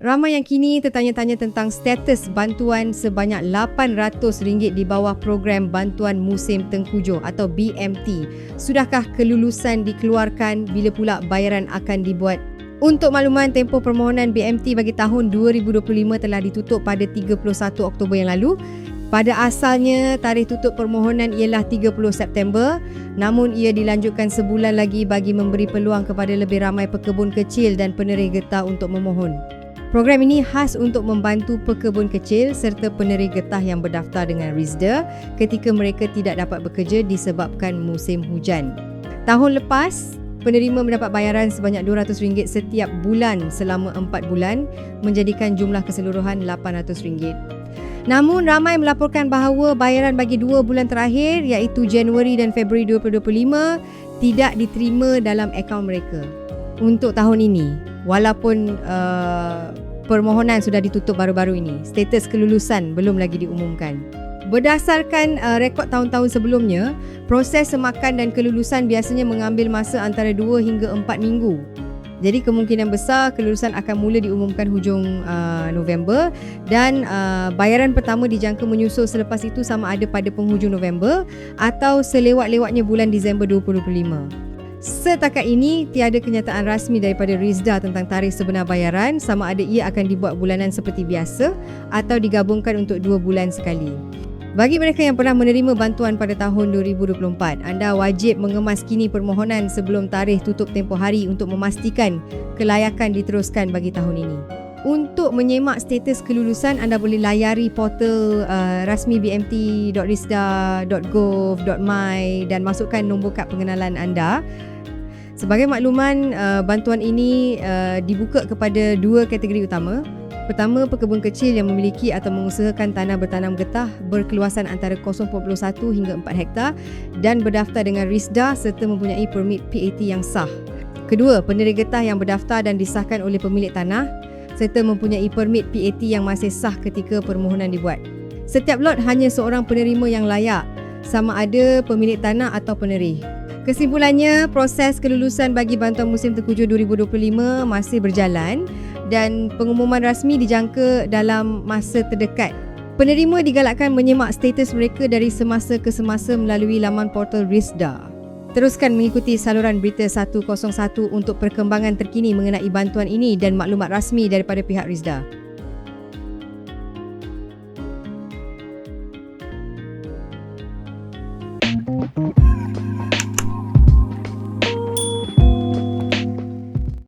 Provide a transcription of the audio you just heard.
Ramai yang kini tertanya-tanya tentang status bantuan sebanyak RM800 di bawah program Bantuan Musim Tengkujuh atau BMT. Sudahkah kelulusan dikeluarkan bila pula bayaran akan dibuat? Untuk makluman, tempoh permohonan BMT bagi tahun 2025 telah ditutup pada 31 Oktober yang lalu. Pada asalnya, tarikh tutup permohonan ialah 30 September namun ia dilanjutkan sebulan lagi bagi memberi peluang kepada lebih ramai pekebun kecil dan penerih getah untuk memohon. Program ini khas untuk membantu pekebun kecil serta penerih getah yang berdaftar dengan RISDA ketika mereka tidak dapat bekerja disebabkan musim hujan. Tahun lepas, penerima mendapat bayaran sebanyak RM200 setiap bulan selama 4 bulan menjadikan jumlah keseluruhan RM800. Namun ramai melaporkan bahawa bayaran bagi dua bulan terakhir iaitu Januari dan Februari 2025 tidak diterima dalam akaun mereka untuk tahun ini walaupun uh, permohonan sudah ditutup baru-baru ini. Status kelulusan belum lagi diumumkan. Berdasarkan uh, rekod tahun-tahun sebelumnya, proses semakan dan kelulusan biasanya mengambil masa antara 2 hingga 4 minggu. Jadi kemungkinan besar kelulusan akan mula diumumkan hujung uh, November dan uh, bayaran pertama dijangka menyusul selepas itu sama ada pada penghujung November atau selewat-lewatnya bulan Disember 2025. Setakat ini, tiada kenyataan rasmi daripada Rizda tentang tarikh sebenar bayaran sama ada ia akan dibuat bulanan seperti biasa atau digabungkan untuk dua bulan sekali. Bagi mereka yang pernah menerima bantuan pada tahun 2024, anda wajib mengemas kini permohonan sebelum tarikh tutup tempoh hari untuk memastikan kelayakan diteruskan bagi tahun ini. Untuk menyemak status kelulusan, anda boleh layari portal uh, rasmi bmt.risda.gov.my dan masukkan nombor kad pengenalan anda. Sebagai makluman, uh, bantuan ini uh, dibuka kepada dua kategori utama. Pertama, pekebun kecil yang memiliki atau mengusahakan tanah bertanam getah berkeluasan antara 0.41 hingga 4 hektar dan berdaftar dengan RISDA serta mempunyai permit PAT yang sah. Kedua, penerima getah yang berdaftar dan disahkan oleh pemilik tanah serta mempunyai permit PAT yang masih sah ketika permohonan dibuat. Setiap lot hanya seorang penerima yang layak sama ada pemilik tanah atau penerih. Kesimpulannya, proses kelulusan bagi bantuan musim tengkujuh 2025 masih berjalan dan pengumuman rasmi dijangka dalam masa terdekat. Penerima digalakkan menyemak status mereka dari semasa ke semasa melalui laman portal RISDA. Teruskan mengikuti saluran Berita 101 untuk perkembangan terkini mengenai bantuan ini dan maklumat rasmi daripada pihak RISDA.